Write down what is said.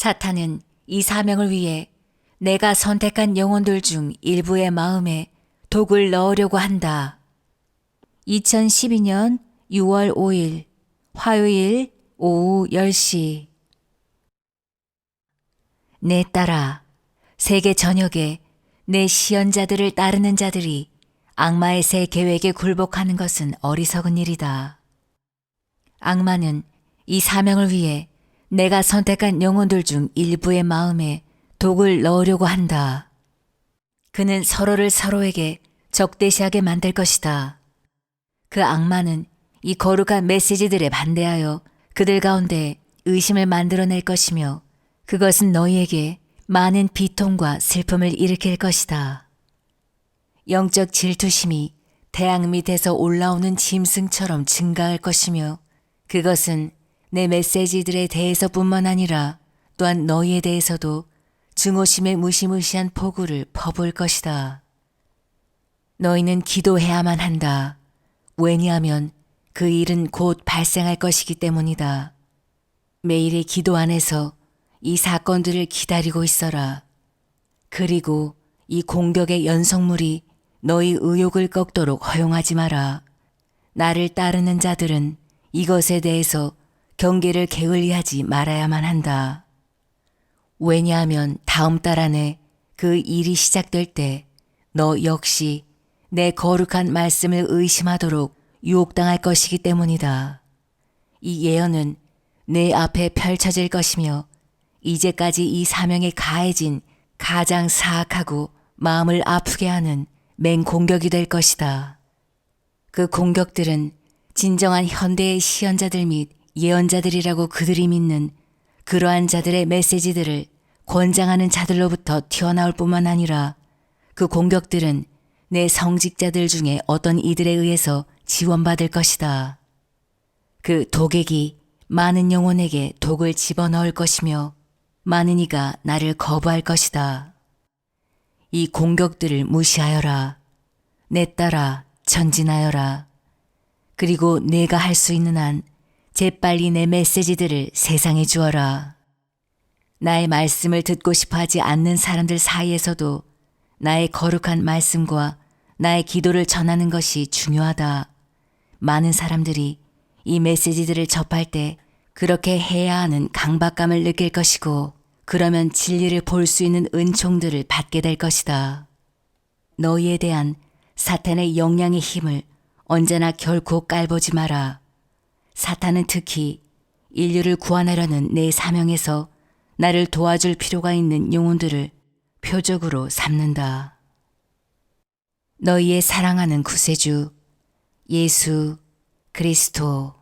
사탄은 이 사명을 위해 내가 선택한 영혼들 중 일부의 마음에 독을 넣으려고 한다. 2012년 6월 5일 화요일 오후 10시 내 딸아, 세계 전역에 내 시연자들을 따르는 자들이 악마의 새 계획에 굴복하는 것은 어리석은 일이다. 악마는 이 사명을 위해 내가 선택한 영혼들 중 일부의 마음에 독을 넣으려고 한다. 그는 서로를 서로에게 적대시하게 만들 것이다. 그 악마는 이 거룩한 메시지들에 반대하여 그들 가운데 의심을 만들어낼 것이며 그것은 너희에게 많은 비통과 슬픔을 일으킬 것이다. 영적 질투심이 태양 밑에서 올라오는 짐승처럼 증가할 것이며 그것은 내 메시지들에 대해서뿐만 아니라 또한 너희에 대해서도 증오심의 무시무시한 폭우를 퍼부을 것이다. 너희는 기도해야만 한다. 왜냐하면 그 일은 곧 발생할 것이기 때문이다. 매일의 기도 안에서 이 사건들을 기다리고 있어라. 그리고 이 공격의 연속물이 너희 의욕을 꺾도록 허용하지 마라. 나를 따르는 자들은 이것에 대해서 경계를 게을리하지 말아야만 한다. 왜냐하면 다음 달 안에 그 일이 시작될 때 너 역시 내 거룩한 말씀을 의심하도록 유혹당할 것이기 때문이다. 이 예언은 내 앞에 펼쳐질 것이며 이제까지 이 사명에 가해진 가장 사악하고 마음을 아프게 하는 맹공격이 될 것이다. 그 공격들은 진정한 현대의 시연자들 및 예언자들이라고 그들이 믿는 그러한 자들의 메시지들을 권장하는 자들로부터 튀어나올 뿐만 아니라 그 공격들은 내 성직자들 중에 어떤 이들에 의해서 지원받을 것이다. 그 독액이 많은 영혼에게 독을 집어넣을 것이며 많은 이가 나를 거부할 것이다. 이 공격들을 무시하여라. 내 따라 전진하여라. 그리고 내가 할 수 있는 한 재빨리 내 메시지들을 세상에 주어라. 나의 말씀을 듣고 싶어 하지 않는 사람들 사이에서도 나의 거룩한 말씀과 나의 기도를 전하는 것이 중요하다. 많은 사람들이 이 메시지들을 접할 때 그렇게 해야 하는 강박감을 느낄 것이고 그러면 진리를 볼 수 있는 은총들을 받게 될 것이다. 너희에 대한 사탄의 영향의 힘을 언제나 결코 깔보지 마라. 사탄은 특히 인류를 구원하려는 내 사명에서 나를 도와줄 필요가 있는 영혼들을 표적으로 삼는다. 너희의 사랑하는 구세주 예수 그리스도